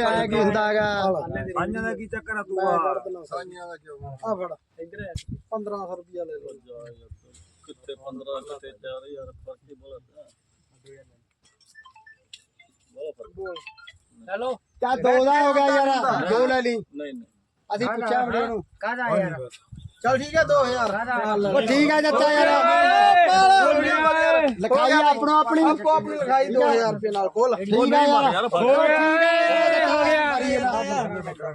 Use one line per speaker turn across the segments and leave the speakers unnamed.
ਐ ਕੀ ਹੁੰਦਾਗਾ
ਸਾਂਝਾਂ ਦਾ ਕੀ ਚੱਕਰ ਆ ਤੂੰ ਆ?
ਸਾਈਆਂ ਦਾ ਕਿਉਂ?
ਆ ਫੜ। 1500 ਰੁਪਿਆ ਲੈ ਲਓ।
ਕਿੱਥੇ 15 ਕਿੱਥੇ 4000 ਫ਼ਰਕ। ਹੀ ਬੜਾ
ਚਲੋ
ਚਾ ਦੋ ਦਾ ਹੋ ਗਿਆ ਯਾਰ ਦੋ ਲੈ ਲਈ।
ਨਹੀਂ ਨਹੀਂ।
ਅਸੀਂ ਪੁੱਛਿਆ ਬੜੇ ਨੂੰ।
ਕਾਹਦਾ ਯਾਰ?
ਚਲ ਠੀਕ ਹੈ 2000
ਕਾਹਦਾ?
ਉਹ ਠੀਕ ਹੈ ਚਾਚਾ ਯਾਰ। ਲਿਖਾਈ ਆਪਣੋ ਆਪਣੀ। ਆਪੋ ਆਪਣੀ ਲਿਖਾਈ 2000 ਰੁਪਏ ਨਾਲ। ਖੋਲ। ਠੀਕ ਹੈ ਯਾਰ।
ਹੋ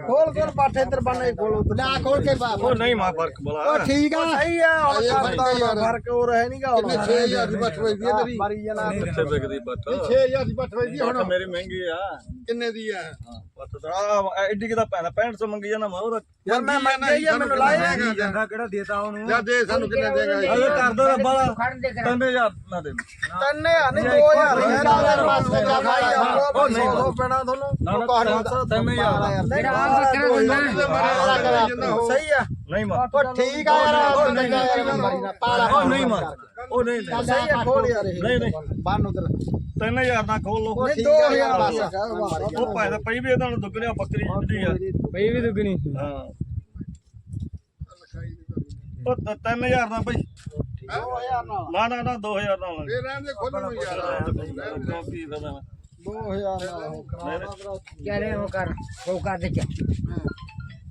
ਖੋਲ ਖੋਲ ਪਾਠੇ ਇੱਧਰ ਬੰਨੇ ਖੋਲ ਲੈ ਖੋਲ ਕੇ ਪਾ
ਉਹ ਨਹੀਂ ਮਾ ਫ਼ਰਕ ਬੜਾ
ਉਹ ਠੀਕ ਆ ਸਹੀ ਆ
ਆ ਯਾਰ।
ਫ਼ਰਕ ਹੋ ਰਿਹਾ ਨਹੀਂਗਾ
ਕਿੰਨੇ 6000 ਦੀ ਬੱਠ ਵਜਦੀ ਹੈ ਤੇਰੀ
ਮਰੀ ਜਾਣਾ
ਕਿੱਥੇ ਵਿਕਦੀ ਬੱਟ
6000 ਦੀ ਬੱਠ ਵਜਦੀ ਹੁਣ
ਮੇਰੀ ਮਹਿੰਗੀ ਆ
ਕਿੰਨੇ ਦੀ ਹੈ
ਹਾਂ ਬੱਟ ਦਾ ਐਡੀ ਕਿਦਾ ਪੈਣਾ 6500 ਮੰਗੀ ਜਾਣਾ ਮੈਂ ਉਹਦਾ
ਯਾਰ ਮੈਂ ਮੰਨ ਗਈ ਆ ਮੈਨੂੰ ਲਾਇਆ
ਜਾਂਦਾ ਕਿਹੜਾ ਦੇਤਾ ਉਹਨੂੰ
ਜਾਂ ਦੇ ਸਾਨੂੰ ਕਿੰਨੇ ਦੇਗਾ
ਅਰੇ ਕਰ ਦੋ ਰੱਬਾ
ਕਰਾਂ
3000 ਨਾ ਦੇ
ਤਿੰਨ ਹਜ਼ਾਰ ਨਹੀਂ 2000 ਯਾਰ ਵਾਸਤੇ ਜਾਣਾ ਯਾਰ ਉਹ ਨਹੀਂ ਪੈਣਾ ਤੁਹਾਨੂੰ
ਮੇਰਾ
ਸਹੀ ਆ।
ਨਹੀਂ ਮਾ
ਉਹ ਠੀਕ ਆ ਯਾਰ ਨਹੀਂ ਯਾਰ ਮਰੀ। ਪਾਲਾ
ਉਹ ਨਹੀਂ ਮਾ ਉਹ ਨਹੀਂ ਨਹੀਂ
ਸਹੀ ਆ ਖੋਲ ਯਾਰ ਇਹ।
ਨਹੀਂ ਨਹੀਂ।
ਬੰਨ ਉਧਰ।
3000 ਦਾ ਖੋਲ ਲੋ
ਨਹੀਂ 2000 ਬਸ।
ਉਹ ਭਾਵੇਂ ਤਾਂ ਪਈ ਵੀ ਇਹਨਾਂ ਨੂੰ ਦੁੱਗਣੀ ਬੱਕਰੀ ਜਿੱਡੀ ਆ।
ਪਈ ਵੀ ਦੁਗਣੀ।
ਹਾਂ। ਉਹ 3000 ਦਾ ਭਾਈ
2000 ਨਾਲ।
ਨਾ ਨਾ ਨਾ 2000 ਦਾ ਲਾਂਗੇ
ਫੇਰ ਰਹਿਣ ਦੇ ਖੋਲਣ ਨੂੰ ਯਾਰ?
2000 ਨਾਲ ਉਹ ਕਰਾ ਲਾ
ਚਲੇ ਉਹ ਕਰ ਉਹ ਕਰ ਦੇ ਚੱਲ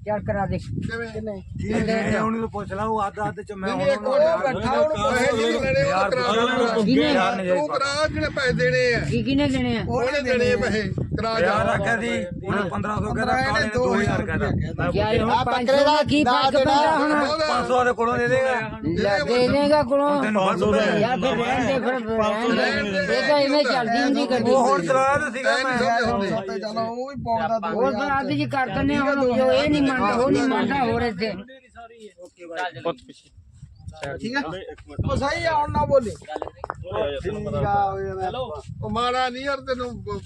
ਚੱਲ ਕਰਾ ਦੇ।
ਕਿਵੇਂ?
ਉਹਨੂੰ ਪੁੱਛ ਲਾ ਉਹ ਅੱਧ ਅੱਧ ਚ ਮੈਂ
ਨਹੀਂ ਇੱਕ ਉਹ ਬੈਠਾ ਉਹਨੂੰ ਪੈਸੇ ਨਹੀਂ ਲੈਣੇ ਉਹ ਕਰਾ
ਕਿਨੇ
ਤੂੰ ਕਰਾ ਜਿਹੜੇ ਪੈਸੇ ਦੇਣੇ ਆ?
ਕੀ ਕਿਨੇ ਦੇਣੇ ਆ?
ਉਹਨੇ ਦੇਣੇ ਆ ਪੈਸੇ ਕਰਾ ਜਾ।
ਯਾਰ ਆਖਿਆ ਸੀ ਉਹਨੇ 1500 ਕਹਿੰਦਾ ਕਾਲੇ ਨੇ 2000 ਕਹਿੰਦਾ।
ਯਾਰ ਹੁਣ
ਆ
500
ਬੱਕਰੇ
ਦਾ
ਦਾ
ਕੀ ਫ਼ਰਕ ਪੈਂਦਾ ਹੁਣ?
500 ਦੇ ਕੋਲੋਂ ਦੇ ਦੇਗਾ।
ਲੈ ਦੇ ਦੇਗਾ ਕੋਲੋਂ।
500 ਦਾ
ਯਾਰ ਫਿਰ ਰਹਿਣ ਦੇ ਫਿਰ ਰਹਿਣ ਦੇ ਇਹ ਤਾਂ ਇਵੇਂ ਚੱਲਦੀ ਹੁੰਦੀ ਗੱਡੀ
ਉਹ ਹੁਣ ਚਲਾਇਆ ਤਾਂ ਸੀਗਾ ਮੈਂ।
ਸੱਤੇ ਚਲੋ ਉਹ ਵੀ ਪਾਉਂਦਾ
ਹੋਰ ਫਿਰ ਅੱਜ ਜੀ ਕਰ ਦਿੰਦੇ ਹਾਂ ਹੁਣ ਜੋ ਇਹ ਨਹੀਂ ਮੰਨਦਾ ਉਹ ਨਹੀਂ ਮੰਨਦਾ ਹੋਰ ਇੱਥੇ।
ਠੀਕ ਆ ਉਹ ਸਹੀ ਆ ਹੁਣ ਨਾ ਬੋਲੀ। ਠੀਕ ਆ ਉਹ ਯਾਰ।
ਉਹ ਮਾਰਾ ਨਹੀਂ ਯਾਰ ਤੈਨੂੰ।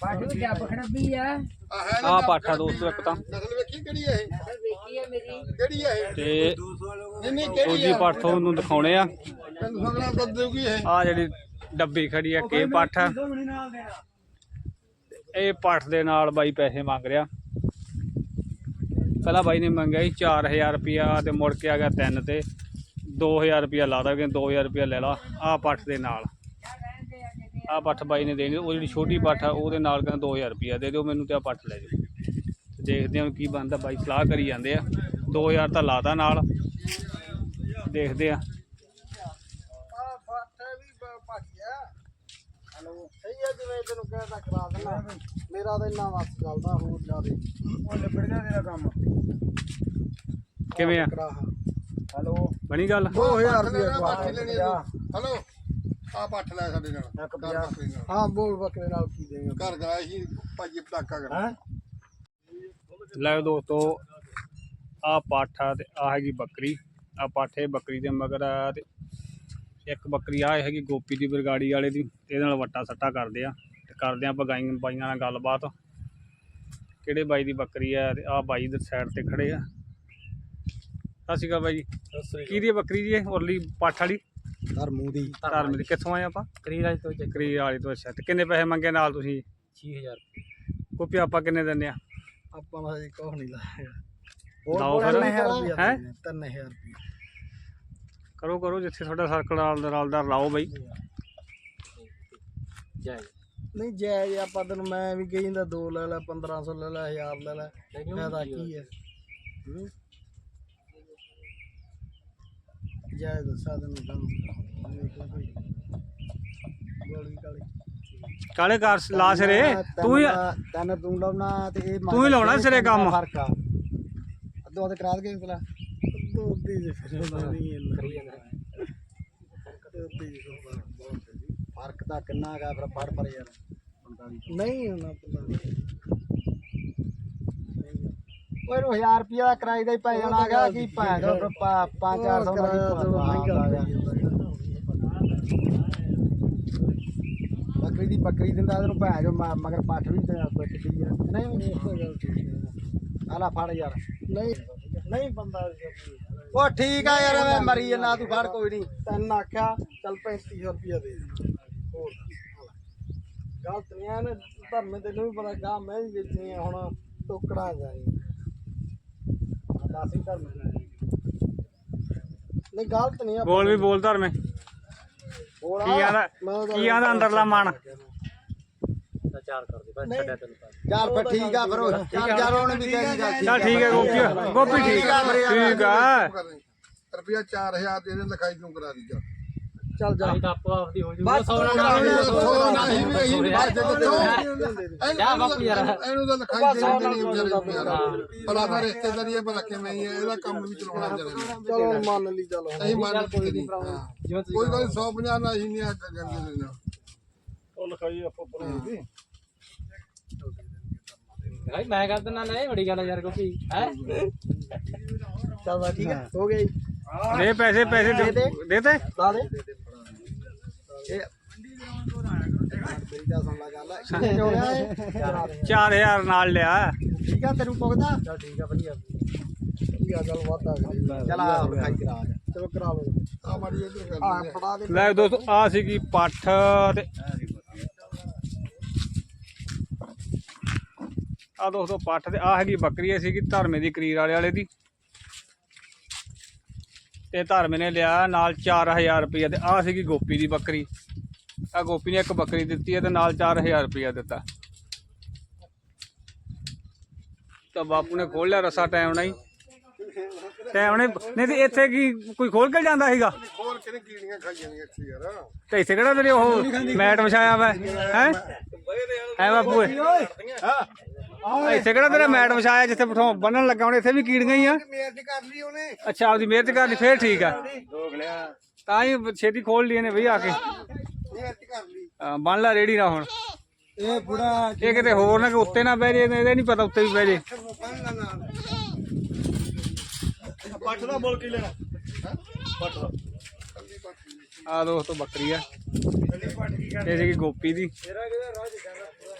ਪਾਠ ਵੀ ਜਾ ਖੜਬੀ ਆ?
ਆ
ਪਾਠਾ ਦੋਸਤੋ ਇੱਕ ਤਾਂ।
ਨਸਲ ਵੇਖੀ ਕਿਹੜੀ ਹੈ ਇਹ?
ਵੇਖੀ ਹੈ ਮੇਰੀ।
ਕਿਹੜੀ ਹੈ ਇਹ?
ਤੇ
ਨਹੀਂ ਨਹੀਂ ਕਿਹੜੀ
ਦੂਜੀ
ਹੈ
ਪਾਠ ਤੁਹਾਨੂੰ ਦਿਖਾਉਣੇ ਆ।
ਤੈਨੂੰ
ਜਿਹੜੀ ਡੱਬੀ ਖੜੀ ਆ ਕੇ ਪਾਠ ਆ। ਇਹ ਪਾਠ ਦੇ ਨਾਲ ਬਾਈ ਪੈਸੇ ਮੰਗ ਰਿਹਾ। ਪਹਿਲਾਂ ਬਾਈ ਨੇ ਮੰਗਿਆ ਸੀ 4000 ਰੁਪਿਆ ਤੇ ਮੁੜ ਕੇ ਆ ਗਿਆ 3 ਤੇ। 2000 ਰੁਪਿਆ ਲਾ ਦਾ ਕਿ 2000 ਰੁਪਿਆ ਲੈ ਲਾ ਆ ਪੱਠ ਦੇ ਨਾਲ। ਆ ਪੱਠ ਬਾਈ ਨੇ ਦੇਣੀ, ਉਹ ਜਿਹੜੀ ਛੋਟੀ ਪੱਠ ਆ, ਉਹਦੇ ਨਾਲ ਕਹਿੰਦਾ 2000 ਰੁਪਿਆ ਦੇ ਦਿਓ, ਮੈਨੂੰ ਤੇ ਆ ਪੱਠ ਲੈ ਜਾਓ ਦੇਖਦੇ ਹਾਂ ਕੀ ਬਣਦਾ, ਬਾਈ ਸਲਾਹ ਕਰੀ ਜਾਂਦੇ ਆ। 2000 ਤਾਂ ਲਾਦਾ ਨਾਲ, ਦੇਖਦੇ ਆ
ਫਾਟੇ ਵੀ ਪਾਟਿਆ ਹਲੋ ਸਹੀ ਆ ਕਰਾ ਦੇਣਾ। ਮੇਰਾ ਤਾਂ ਇੰਨਾ ਵਸ ਚੱਲਦਾ ਹੋਰ ਜ਼ਿਆਦੇ।
ਉਹ ਨਿਬੜ ਗਿਆ ਤੇਰਾ ਕੰਮ।
ਕਿਵੇਂ ਆ?
ਕਰਾ
ਹੈਲੋ।
ਬਣੀ ਗੱਲ?
2000 ਰੁਪਏ
ਪੱਠ ਲੈਣੀ ਹਲੋ। ਆ ਪੱਠ ਲੈ ਸਾਡੇ ਨਾਲ।
ਇੱਕ
ਘਰ ਬੱਕਰੀ ਨਾਲ।
ਹਾਂ ਬੋਲ ਬੱਕਰੇ ਨਾਲ ਕੀ ਦੇਗਾ
ਘਰ ਗਿਆ ਸੀ ਭਾਜੀ ਪਟਾਕਾ ਕਰ
ਹੈ?
ਲੈ ਦੋਸਤੋ ਆ ਪਾਠਾ ਤੇ ਆ ਹੈਗੀ ਬੱਕਰੀ। ਆ ਪਾਠੇ ਬੱਕਰੀ ਦੇ ਮਗਰ ਤੇ ਇੱਕ ਬੱਕਰੀ ਆ ਹੈਗੀ ਗੋਪੀ ਦੀ ਬਰਗਾੜੀ ਵਾਲੇ ਦੀ। ਇਹਦੇ ਨਾਲ ਵੱਟਾ ਸੱਟਾ ਕਰਦੇ ਆ। ਕਰਦੇ ਆਪਾਂ ਗਾਈਆਂ ਬਾਈਆਂ ਨਾਲ ਗੱਲਬਾਤ। ਕਿਹੜੇ ਬਾਈ ਦੀ ਬੱਕਰੀ ਆ ਤੇ ਆ ਬਾਈ ਦੇ ਸਾਈਡ ਤੇ ਖੜੇ ਆ। ਸਤਿ ਸ਼੍ਰੀ ਅਕਾਲ ਬਾਈ ਜੀ। ਕੀ ਦੀ ਬੱਕਰੀ ਜੀ ਇਹ? ਉਰਲੀ ਪਾਠ ਵਾਲੀ?
ਧਰਮੂ ਦੀ।
ਧਰਮ ਦੀ। ਕਿੱਥੋਂ ਆਏ ਆਪਾਂ?
ਕਰੀਰਾਜ ਤੋਂ ਚੱਕ।
ਕਰੀ ਵਾਲੀ ਤੋਂ ਅੱਛਾ। ਤੇ ਕਿੰਨੇ ਪੈਸੇ ਮੰਗੇ ਨਾਲ ਤੁਸੀਂ?
6000
ਕੋਪੀ ਆਪਾਂ ਕਿੰਨੇ ਦਿੰਦੇ ਆ?
ਆਪਾਂ ਹਜੇ ਕੁਛ ਨਹੀਂ ਲਾਇਆ।
ਲਾਓ ਫਿਰ।
ਰੁਪਏ
ਹੈਂ?
3000 ਰੁਪਏ।
ਕਰੋ ਕਰੋ ਜਿੱਥੇ ਤੁਹਾਡਾ ਸਰਕਲ ਨਾਲ ਰਲਦਾ ਲਾਓ ਬਾਈ
ਜੈ
ਨਹੀਂ ਜਾਇਜ਼ ਆਪਾਂ ਤੈਨੂੰ ਮੈਂ ਵੀ ਕਹੀ ਜਾਂਦਾ 2 ਲੈ ਲੈ 1500 ਲੈ ਲੈ 1000 ਲੈ ਲੈ ਫਾਇਦਾ ਕੀ ਹੈ ਹੂੰ? ਜਾਇਜ਼ ਦੱਸਾਂ ਤੈਨੂੰ ਕੰਮ ਵੇਖ ਲੈ ਕੋਈ ਗੋਲੀ ਕਾਲੀ।
ਕਾਲੇ ਕਾਰ ਲਾ ਸਿਰੇ। ਤੂੰ ਹੀ
ਤਨ ਤੂੰ ਲਾਉਣਾ ਤੇ ਇਹ
ਤੂੰ ਹੀ ਲਾਉਣਾ ਸਿਰੇ ਕੰਮ।
ਫ਼ਰਕ ਆ। ਅੱਧੋ ਅੱਧ ਕਰਾ ਦੇ ਅੱਧੋ ਅੱਧੀ ਦੇ ਫਿਰ ਨਹੀਂ ਕਰੀ ਜਾਂਦਾ ਫ਼ਰਕ ਤਾਂ ਕਿੰਨਾ ਹੈਗਾ ਫਿਰ ਪੜ ਪਰ ਯਾਰ। 45 ਨਹੀਂ ਹੋਣਾ 45 ਓਏ ਨੂੰ 1000 ਰੁਪਿਆ ਦਾ ਕਿਰਾਏ ਦਾ ਹੀ ਪੈ ਜਾਣਾ ਹੈਗਾ ਕੀ ਭੈਣ ਦਾ 5-400 ਦਾ ਹੀ ਬੱਕਰੀ ਦੀ ਬੱਕਰੀ ਦਿੰਦਾ ਤੈਨੂੰ ਭੈਣ ਜੋ ਮ- ਮਗਰ ਪੱਠ ਵੀ ਤੇ ਬੱਕਰੀ ਆ। ਨਹੀਂ ਆਲਾ ਫੜ ਯਾਰ। ਨਹੀਂ ਨਹੀਂ ਬੰਦਾ ਉਹ ਠੀਕ ਆ ਯਾਰ ਮੈਂ ਮਰੀ ਜਨਾ ਤੂੰ ਫੜ ਕੋਈ ਨਹੀਂ। ਤੈਨੂੰ ਆਖਿਆ ਚੱਲ 3500 ਰੁਪਿਆ ਦੇ ਦੇ। ਹੋਰ ਗਲਤ ਨਹੀਂ ਆ ਨਾ ਧਰਮੇ ਤੈਨੂੰ ਵੀ ਪਤਾ ਗਾ ਮੈਂ ਵੀ ਵੇਚਣੀ ਆ ਹੁਣ ਟੋਕੜਾ ਜਾਈ ਦਾਸੀ ਧਰਮ ਨਹੀਂ ਗਲਤ ਨਹੀਂ ਆ
ਬੋਲ ਵੀ ਬੋਲ ਧਰਮੇ
ਹੋਰ
ਕੀ ਆਂਦਾ ਕੀ ਆਂਦਾ ਅੰਦਰਲਾ ਮਨ
ਚੱਲ। ਫਿਰ ਠੀਕ ਆ ਫਿਰ ਉਹ ਚੱਲ ਯਾਰ ਉਹਨੇ ਵੀ ਕਹਿ ਦਿੱਤਾ
ਚੱਲ ਠੀਕ ਹੈ ਗੋਪੀ ਗੋਪੀ ਠੀਕ ਆ। ਠੀਕ ਆ
ਰੁਪਿਆ 4000 ਦੇ ਦੇ ਲਿਖਾਈ ਤੂੰ ਕਰਾ ਦੀ ਜਾ
ਚੱਲ ਜਾ।
ਬਸ ਨਹੀਂ ਵੀ ਇਹੀ ਨਹੀਂ ਬਾਤ ਜਾ ਬਾਪੂ ਯਾਰ। ਇਹਨੂੰ ਤਾਂ ਲਿਖਾਈ ਦੇ ਦੇਣੀ ਵਿਚਾਰੇ ਯਾਰ। ਪਰ ਆਪਣਾ ਰਿਸ਼ਤੇਦਾਰੀ ਹੈ ਭਲਾ ਕਿਵੇਂ ਹੀ ਹੈ ਇਹਦਾ ਕੰਮ ਵੀ ਚਲਾਉਣਾ ਚਾਹੀਦਾ
ਚਲੋ ਮੰਨ ਲਈ ਚੱਲ।
ਅਸੀਂ ਮੰਨ ਨਹੀਂ। ਕੋਈ ਕੋਈ 150 ਨਾਲ ਹੀ ਨਹੀਂ ਆ ਗੰਦੇ ਦੇ ਨਾਲ।
ਉਹ ਲਿਖਾਈ ਆਪਾਂ ਪਰੇ ਦੀ।
ਭਾਈ ਮੈਂ ਕਰ ਦਿੰਦਾ ਨਾ ਇਹ ਬੜੀ ਗੱਲ ਯਾਰ ਕੋਈ ਹੈ?
ਚੱਲ ਬਸ ਠੀਕ ਹੈ ਹੋ ਗਿਆ ਜੀ।
ਦੇ ਪੈਸੇ ਪੈਸੇ ਦੇ। ਦੇ ਤੇ।
ਲਾ ਦੇ। ਇਹ ਮੇਰੀ ਤਾਂ ਸੁਣ ਲਾ ਗੱਲ ਕਿੰਨੇ ਹੋ ਰਿਹਾ ਇਹ
4000 ਨਾਲ ਲਿਆ।
ਠੀਕ ਆ ਤੈਨੂੰ ਪੁੱਗਦਾ ਚੱਲ ਠੀਕ ਆ ਵਧੀਆ। ਠੀਕ ਆ ਚੱਲ ਵਾਦਾ ਚਲ ਆ ਲਿਖਾਈ ਕਰਾ ਚਲੋ ਕਰਾ ਲਓ।
ਆ ਮਾੜੀ ਇਹ ਗੱਲ
ਆ ਫੜਾ ਦੇ।
ਲੈ ਦੋਸਤੋ ਆ ਸੀਗੀ ਪੱਠ ਤੇ ਆ ਦੋਸਤੋ ਪੱਠ ਤੇ ਆ ਹੈਗੀ ਬੱਕਰੀ ਸੀਗੀ ਧਰਮੇ ਦੀ ਕਰੀਰ ਵਾਲੇ ਵਾਲੇ ਦੀ। ਤੇ ਧਰਮੇ ਨੇ ਲਿਆ ਨਾਲ 4000 ਰੁਪਏ ਤੇ ਆ ਸੀਗੀ ਗੋਪੀ ਦੀ ਬੱਕਰੀ। ਆ ਗੋਪੀ ਨੇ ਇੱਕ ਬੱਕਰੀ ਦਿੱਤੀ ਹੈ ਤੇ ਨਾਲ 4000 ਰੁਪਏ ਦਿੱਤਾ। ਤਾਂ ਬਾਪੂ ਨੇ ਖੋਲ ਲਿਆ ਰਸਾ ਟਾਈਮ ਨਾਲ ਹੀ। ਟਾਈਮ ਨੇ ਨਹੀਂ ਤੇ ਇੱਥੇ ਕੀ ਕੋਈ ਖੋਲ ਕੇ ਜਾਂਦਾ ਸੀਗਾ?
ਹੋਰ ਕਿਹਨੇ ਕੀੜੀਆਂ ਖਾਈ ਜਾਂਦੀਆਂ ਇੱਥੇ ਯਾਰ।
ਤੇ ਇੱਥੇ ਕਿਹੜਾ ਤੇਰੇ ਉਹ ਮੈਟ ਵਿਛਾਇਆ ਵਾ ਹੈ? ਐ ਬਾਪੂ ਏ। ਇੱਥੇ ਕਿਹੜਾ ਤੇਰਾ ਮੈਟ ਵਿਛਾਇਆ ਜਿੱਥੇ ਬਿਠਾਉ ਬੰਨਣ ਲੱਗਾ ਹੁਣ ਇੱਥੇ ਵੀ ਕੀੜੀਆਂ ਹੀ ਆ।
ਮਿਹਨਤ ਕਰ ਲਈ ਉਹਨੇ।
ਅੱਛਾ ਆਪਦੀ ਮਿਹਨਤ ਕਰਨੀ ਫੇਰ ਠੀਕ ਆ। ਤਾਂ ਹੀ ਛੇਤੀ ਖੋਲ ਲਈ ਨੇ ਬਈ ਆ ਕੇ।
ਮਿਹਨਤ ਕਰ ਲਈ।
ਹਾਂ, ਬੰਨ ਲਾ ਰੇੜੀ ਨਾ ਹੁਣ।
ਇਹ ਬੁੜਾ
ਇਹ ਕਿਤੇ ਹੋਰ ਨਾ ਕਿ ਉੱਤੇ ਨਾ ਬਹਿ ਜੇ ਇਹਦੇ ਨਹੀਂ ਪਤਾ ਉੱਤੇ ਵੀ ਬਹਿ ਜੇ।
ਪੱਠ ਦਾ ਬੋਲ ਕੀ ਲੈਣਾ? ਪੱਠ ਦਾ।
ਆ ਦੋਸਤੋ ਬੱਕਰੀ ਆ। ਇਹ ਸੀਗੀ ਗੋਪੀ ਦੀ।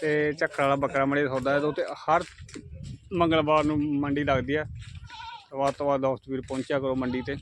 ਤੇ ਝੱਖੜ ਵਾਲਾ ਬੱਕਰਾ ਮੰਡੀ ਸੌਦਾ ਹੈ ਉੱਤੇ ਹਰ ਮੰਗਲਵਾਰ ਨੂੰ ਮੰਡੀ ਲੱਗਦੀ ਆ ਵੱਧ ਤੋਂ ਵੱਧ ਦੋਸਤ ਵੀਰ ਪਹੁੰਚਿਆ ਕਰੋ ਮੰਡੀ ਤੇ।